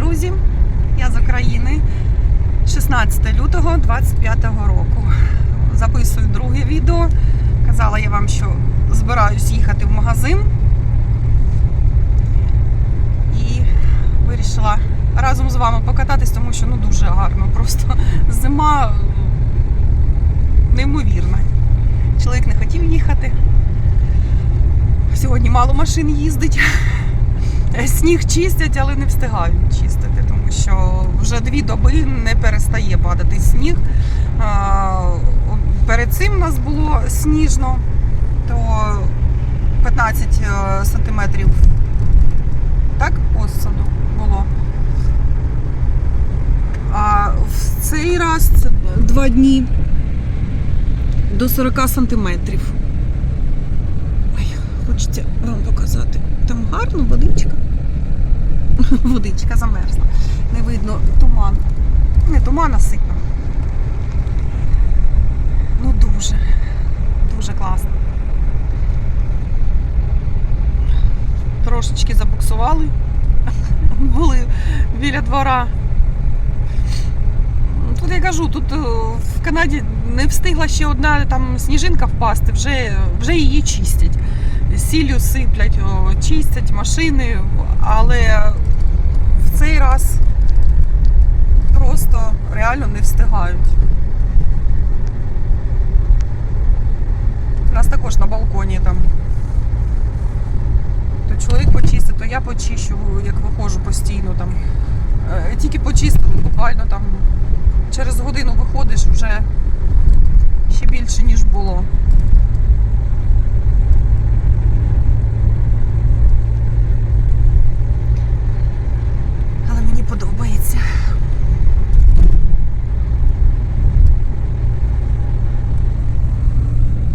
друзі! Я з України 16 лютого 25 року. Записую друге відео. Казала я вам, що збираюсь їхати в магазин. І вирішила разом з вами покататись, тому що ну дуже гарно. Просто зима неймовірна. Чоловік не хотів їхати. Сьогодні мало машин їздить. Сніг чистять, але не встигають чистити, тому що вже дві доби не перестає падати сніг. Перед цим у нас було сніжно, то 15 е, сантиметрів так осаду було. А в цей раз це два дні до 40 сантиметрів. Хочеться вам показати. Там гарно водичка. Водичка замерзла. Не видно туман. Не туман, а сипа. Ну дуже, дуже класно. Трошечки забуксували. Були біля двора. Тут я кажу, тут е, в Канаді не встигла ще одна там сніжинка впасти, вже, вже її чистять. Сіллю сиплять, чистять машини, але в цей раз просто реально не встигають. У нас також на балконі там. То чоловік почистить, то я почищу, як виходжу постійно там. Е, Тільки почистили, буквально там через годину виходиш вже ще більше, ніж було. Але мені подобається.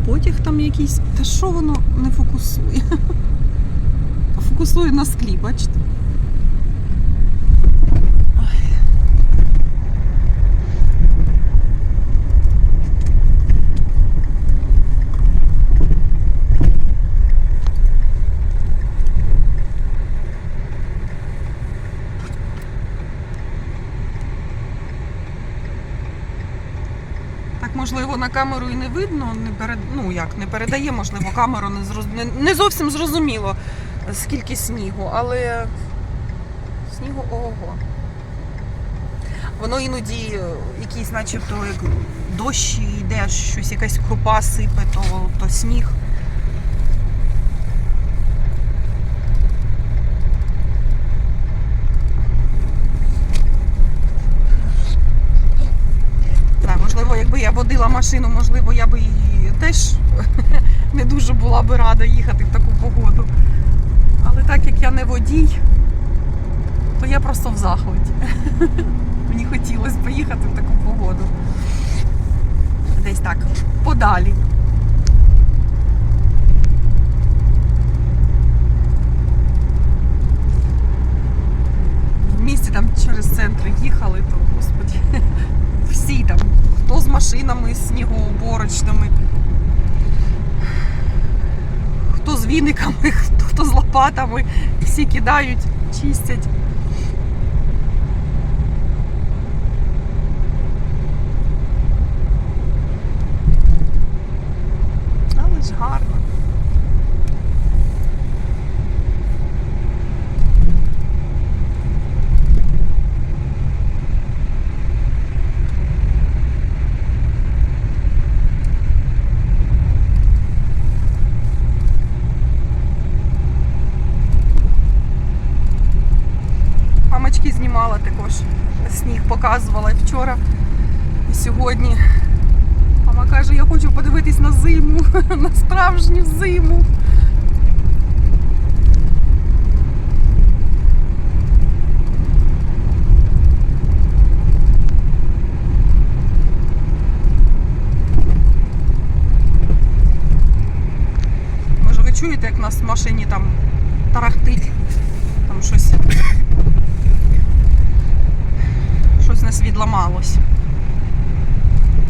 Потяг там якийсь. Та що воно не фокусує? Фокусує на склі, бачите? Ой. Так, можливо, на камеру і не видно, не перед... ну як, не передає, можливо, камеру не, зроз... не, не зовсім зрозуміло, скільки снігу, але снігу ого. Воно іноді е, якийсь, начебто, як дощ йде, щось якась крупа сипе, то, то сніг. Так, можливо, якби машину, можливо, я би теж не дуже була би рада їхати в таку погоду. Але так як я не водій, то я просто в захваті. Мені хотілося поїхати в таку погоду. Десь так, подалі. В місті там через центр їхали, то господі, всі там, хто з машинами, з снігоуборочними, хто з віниками, хто, хто з лопатами, всі кидають, чистять. Але ж гарно. Мамочки знімала також сніг, показувала і вчора і сьогодні. Мама каже, я хочу подивитись на зиму, на справжню зиму. Може ви чуєте, як нас в машині там тарахтить, там щось. Щось нас відламалось.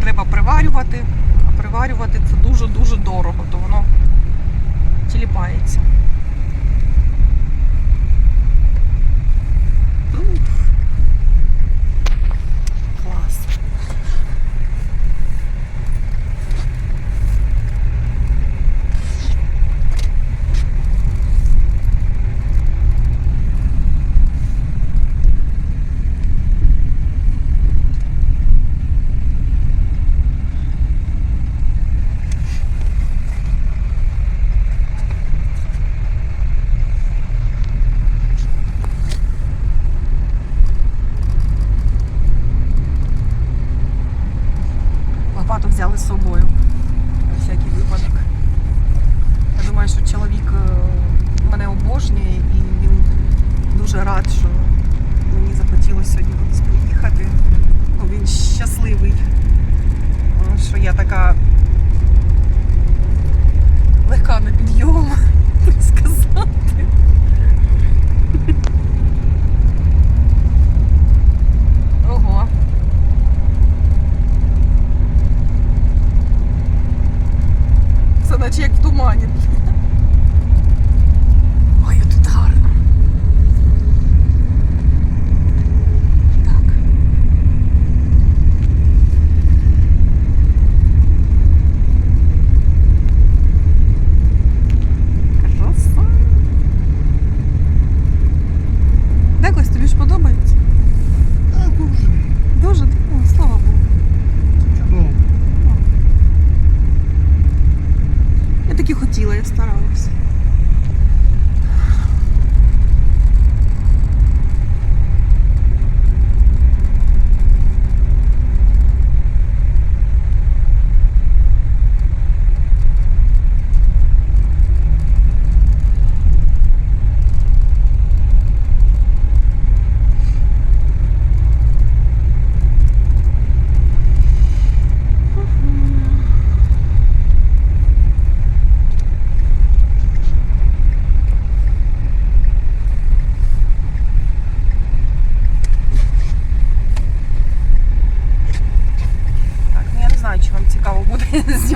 Треба приварювати, а приварювати це дуже-дуже дорого, то воно тіліпається.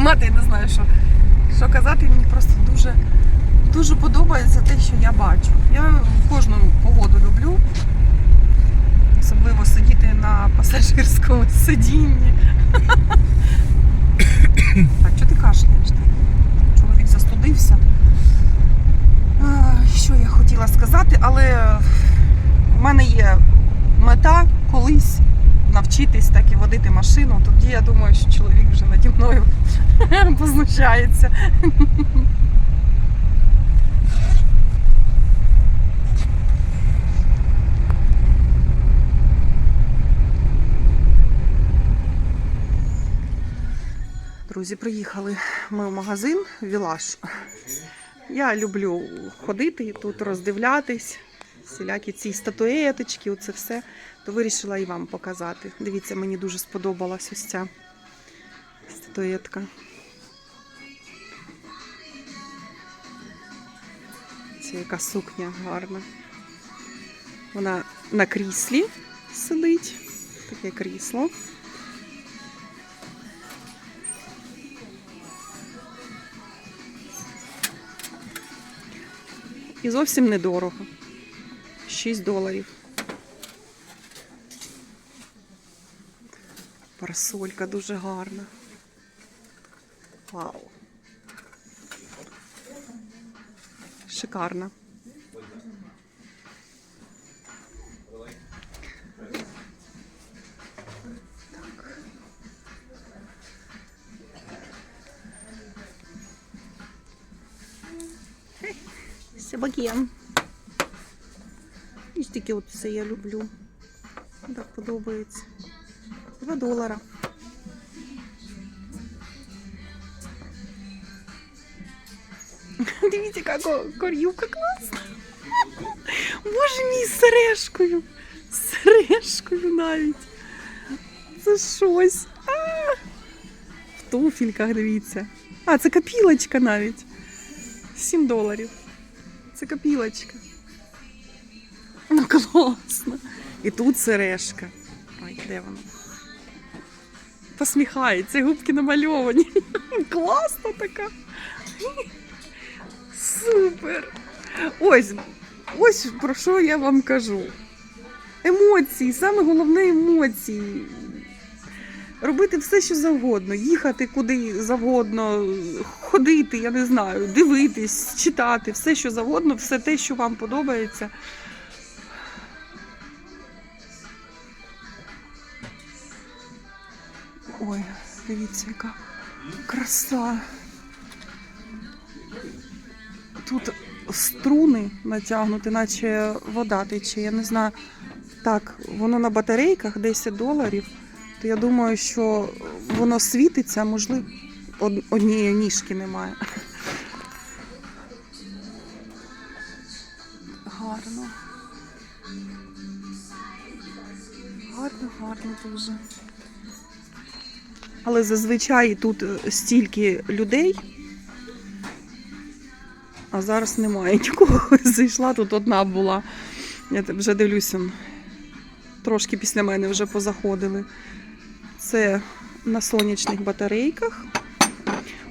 Знімати, я не знаю, що, що казати. Мені просто дуже, дуже подобається те, що я бачу. Я кожну погоду люблю. Особливо сидіти на пасажирському сидінні. Так, що ти кашляєш? Чоловік застудився. Що я хотіла сказати, але в мене є мета колись навчитись так і водити машину, тоді я думаю, що чоловік вже наді мною познущається. Друзі, приїхали ми в магазин Вілаш. Я люблю ходити тут, роздивлятись, всілякі ці статуеточки, оце все то вирішила і вам показати. Дивіться, мені дуже сподобалась ось ця статуетка. Це яка сукня гарна. Вона на кріслі сидить. Таке крісло. І зовсім недорого. 6 доларів. Парасолька дуже гарна. Вау. Шикарна. Так. Себаген. І таке от все я люблю. Так подобається. 2 долара. Дивіться, яка корюка класна. Боже мій з сережкою. З сережкою навіть. Це щось. А! В туфельках, дивіться. А, це копілочка навіть. 7 доларів. Це копілочка. Ну, класно. І тут сережка. Ой, де вона? Посміхається, губки намальовані. Класна така. Супер. Ось, ось про що я вам кажу. Емоції, саме головне емоції. Робити все, що завгодно, їхати куди завгодно, ходити, я не знаю, дивитись, читати, все, що завгодно, все те, що вам подобається. Ой, дивіться, яка краса. Тут струни натягнуті, наче вода тече. Я не знаю. Так, воно на батарейках 10 доларів. То я думаю, що воно світиться, можливо, однієї ніжки немає. Гарно. Гарно, гарно дуже. Але зазвичай тут е, стільки людей, а зараз немає нікого. Зайшла, тут одна була. Я вже дивлюся, трошки після мене вже позаходили. Це на сонячних батарейках.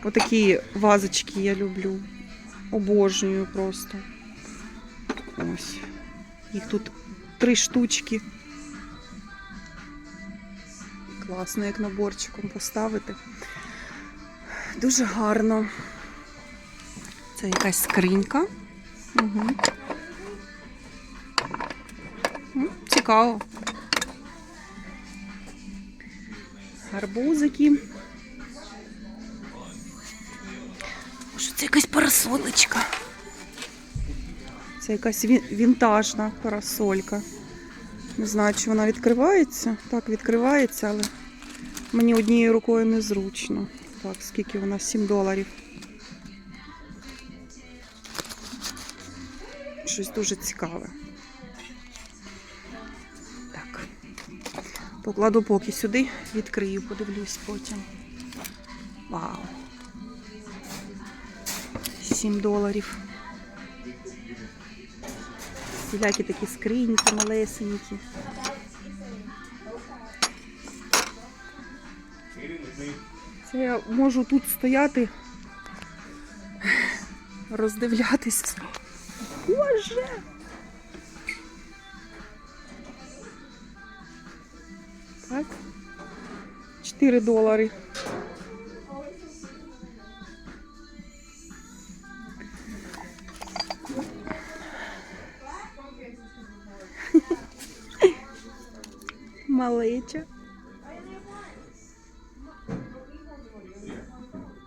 Отакі вазочки я люблю. Обожнюю просто. Ось. Їх тут три штучки. Класно, як наборчиком поставити. Дуже гарно. Це якась скринька. Угу. Цікаво. Гарбузики. Що це якась парасолечка? Це якась вінтажна парасолька. Не знаю, чи вона відкривається. Так, відкривається, але мені однією рукою незручно. Так, скільки вона? 7 доларів. Щось дуже цікаве. Так. Покладу поки сюди, відкрию, подивлюсь потім. Вау. 7 доларів. Всілякі такі скриньки малесенькі. Це я можу тут стояти, роздивлятися. Боже! Так. 4 долари. Малеча.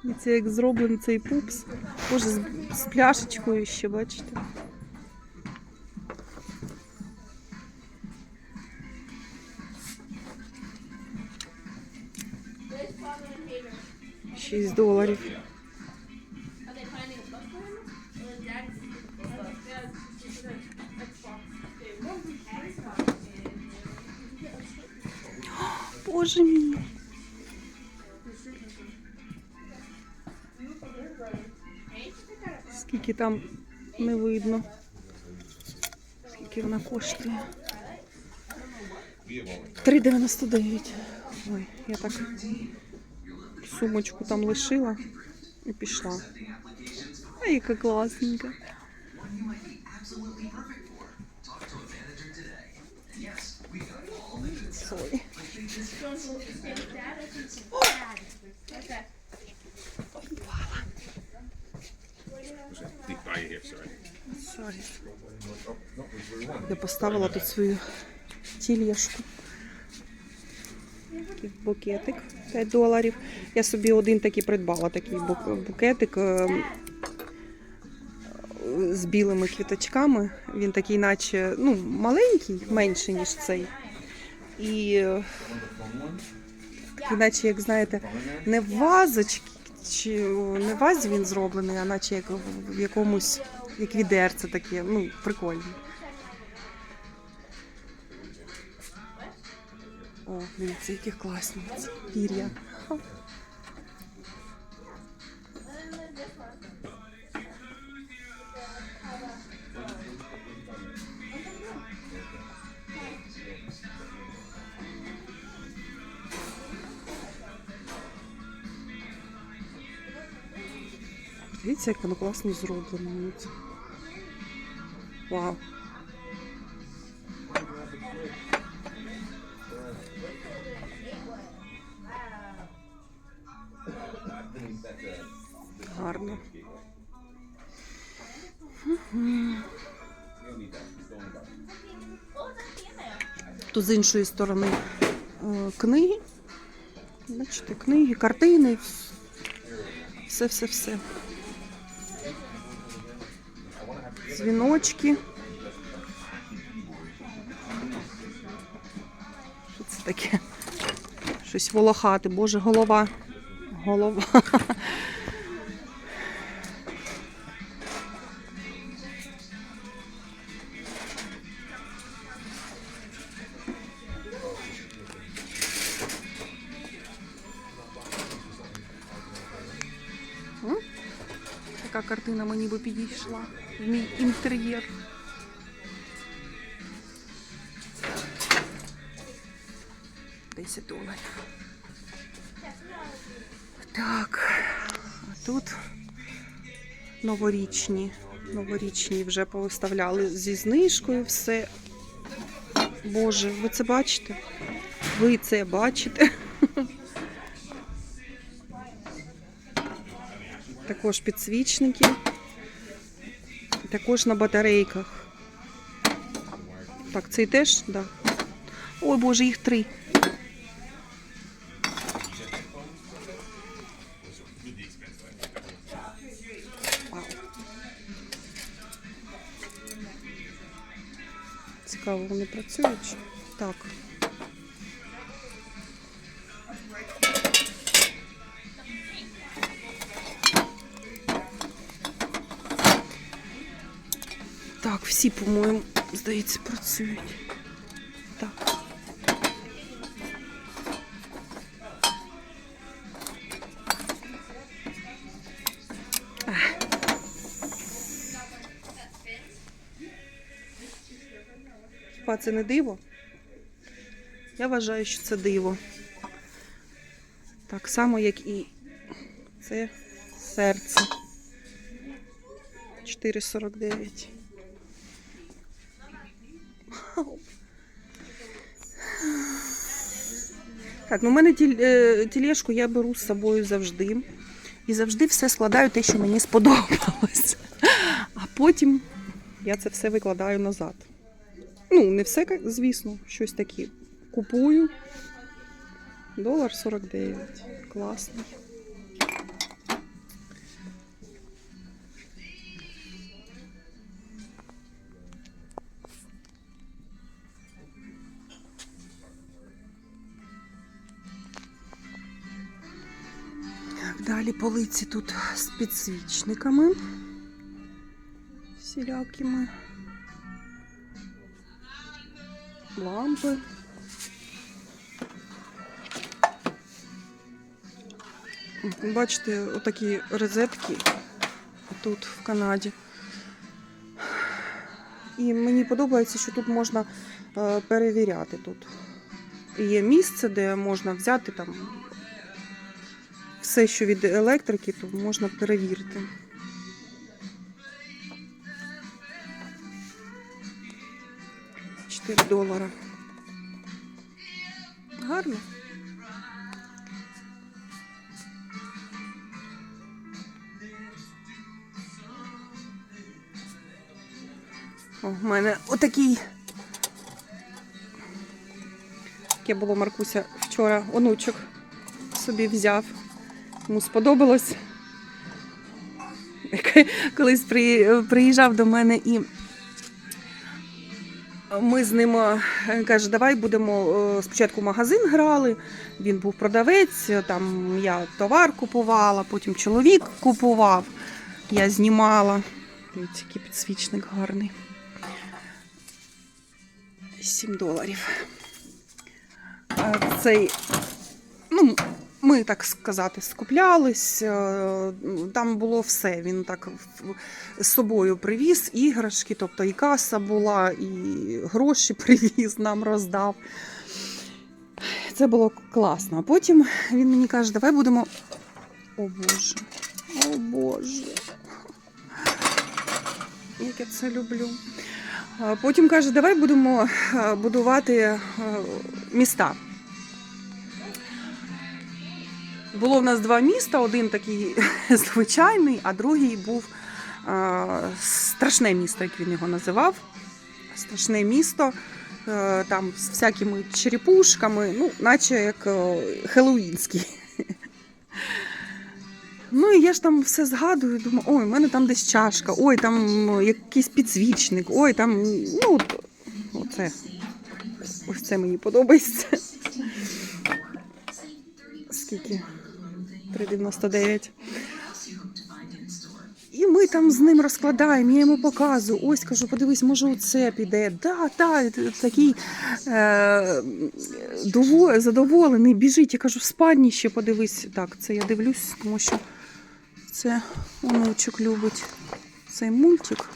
І це як зроблений цей пупс. Боже, з, пляшечкою ще, бачите. Боже мій. Скільки там не видно. Скільки вона коштує? 3,99. Ой, я так сумочку там лишила і пішла. А яка класненька. Я поставила тут свою тілешку. Такий букетик 5 доларів. Я собі один такий придбала, такий букетик е, з білими квіточками. Він такий, наче ну, маленький, менший, ніж цей. І такий, наче, як знаєте, не в вазочці, чи не в вазі він зроблений, а наче як в- якомусь, як відерце таке, ну, прикольне. О, дивіться, які класні пір'я. Дивіться, як воно класно зроблено. Вау. Гарно. Тут з іншої сторони е, книги. Бачите, книги, картини. Все-все-все. дзвіночки. Що це таке? Щось волохати, боже, голова. Голова. Така картина мені би підійшла в мій інтер'єр. Десять доларів. Так, а тут новорічні. Новорічні вже повиставляли зі знижкою все. Боже, ви це бачите? Ви це бачите? Також підсвічники. Також на батарейках. Так, цей теж, так. Да. Ой, Боже, їх три. Цікаво, вони працюють? Так. Всі, по-моєму, здається, працюють. Так. Хіба це не диво? Я вважаю, що це диво. Так само, як і це серце. 4,49. Так, ну в мене е, тілешку я беру з собою завжди. І завжди все складаю те, що мені сподобалось. А потім я це все викладаю назад. Ну, не все, звісно, щось таке. Купую. Долар 49. Класний. Далі полиці тут з підсвічниками. Всілякими. Лампи. Бачите, отакі розетки тут в Канаді. І мені подобається, що тут можна е, перевіряти тут. Є місце, де можна взяти там все, що від електрики, то можна перевірити. Чотири долара. Гарно. О, в мене отакий. Таке було Маркуся вчора онучок собі взяв. Йому сподобалось. Колись приїжджав до мене і ми з ним е, каже, давай будемо е, спочатку магазин грали. Він був продавець, там я товар купувала, потім чоловік купував, я знімала. Який підсвічник гарний. 7 доларів. Цей, ну, ми, так сказати, скуплялись. е, Там було все. Він так з собою привіз іграшки, тобто і каса була, і гроші привіз, нам роздав. Це було класно. А потім він мені каже, давай будемо. О Боже, о Боже. Як я це люблю. Потім каже, давай будемо е, будувати е, міста. Було в нас два міста: один такий звичайний, а другий був е, страшне місто, як він його називав. Страшне місто, е, там з всякими черепушками, ну, наче як е, хеллоуінський. Ну і я ж там все згадую, думаю, ой, в мене там десь чашка, ой, там якийсь підсвічник, ой, там, ну, оце. Ось це мені подобається. Скільки? 3,99. І ми там з ним розкладаємо, я йому показую. Ось кажу, подивись, може, оце піде. Да, да, такий е, дово- задоволений, біжить. Я кажу, в спальні ще подивись. Так, це я дивлюсь, тому що Це онучок любить цей мультик.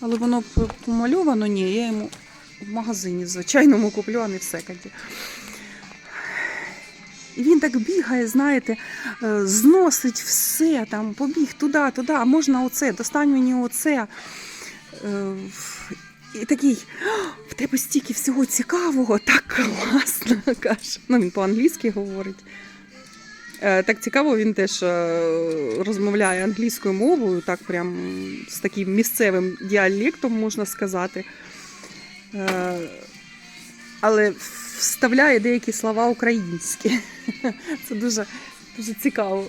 Але воно помальовано, ні, я йому в магазині звичайному куплю, а не в секонді. І він так бігає, знаєте, е, зносить все, там, побіг туди, туди, а можна оце, достань мені оце. Е, І такий, в тебе стільки всього цікавого, так класно, каже. Ну, він по-англійськи говорить. Е, Так цікаво, він теж розмовляє англійською мовою, так прям з таким місцевим діалектом, можна сказати. Е, Але вставляє деякі слова українські. Це дуже, дуже цікаво.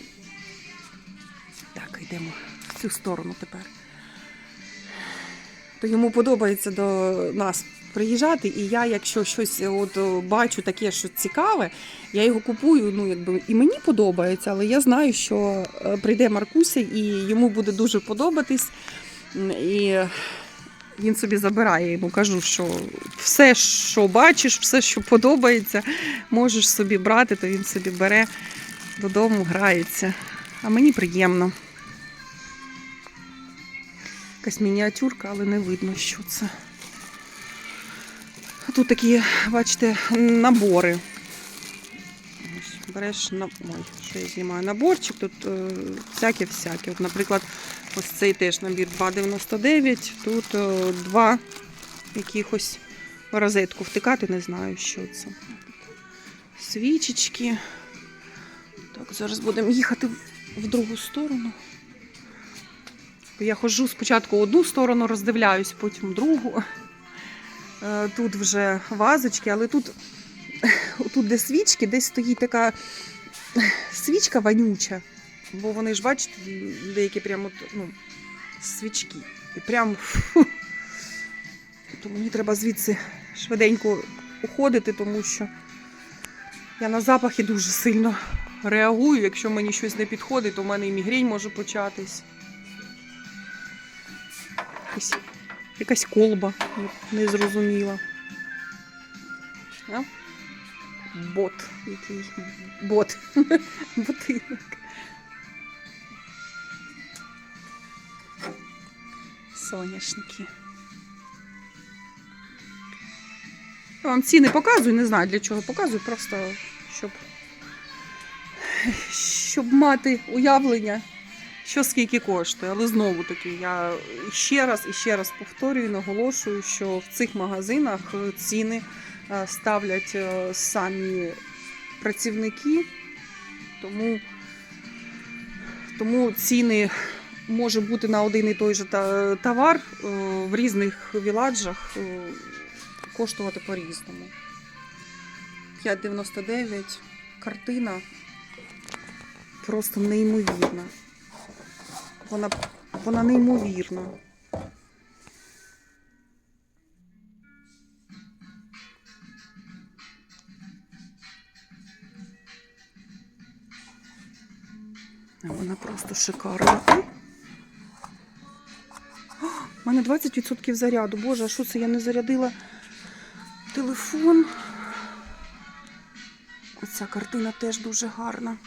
Так, йдемо в цю сторону тепер. То йому подобається до нас приїжджати, і я, якщо щось от бачу таке, що цікаве, я його купую. Ну, якби і мені подобається, але я знаю, що е, прийде Маркуся і йому буде дуже подобатись. І він собі забирає. Йому кажу, що все, що бачиш, все, що подобається, можеш собі брати, то він собі бере додому, грається. А мені приємно. Якась мініатюрка, але не видно, що це. Тут такі, бачите, набори. Береш на... Ой, що я знімаю? Наборчик, тут всяке-всяке. От, наприклад, ось цей теж набір 2,99. Тут е, два якихось розетку втикати, не знаю, що це. Свічечки. Так, зараз будемо їхати в другу сторону. Я ходжу спочатку одну сторону, роздивляюсь, потім другу. Е, Тут вже вазочки, але тут, тут де свічки, десь стоїть така свічка вонюча. Бо вони ж, бачите, деякі прямо ну, свічки. І прям фу. Мені треба звідси швиденько уходити, тому що я на запахи дуже сильно реагую. Якщо мені щось не підходить, то в мене і мігрень може початись. Якась, колба незрозуміла. Бот який. Бот. Ботинок. Соняшники. Я вам ціни показую, не знаю для чого показую, просто щоб, щоб мати уявлення, що скільки коштує. Але знову таки, я ще раз і ще раз повторюю, наголошую, що в цих магазинах ціни ставлять е, самі працівники, тому, тому ціни може бути на один і той же товар е, в різних віладжах е, коштувати по-різному. 5,99 картина просто неймовірна. Вона, вона неймовірна. Вона просто шикарна. У мене 20% заряду. Боже, а що це? Я не зарядила телефон. Оця картина теж дуже гарна.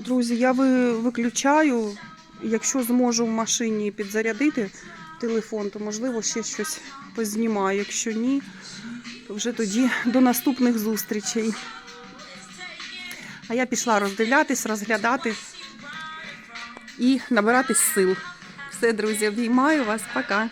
Друзі, я виключаю. Якщо зможу в машині підзарядити телефон, то можливо ще щось познімаю. Якщо ні, то вже тоді до наступних зустрічей. А я пішла роздивлятись, розглядати і набиратись сил. Все, друзі, обіймаю вас. Пока.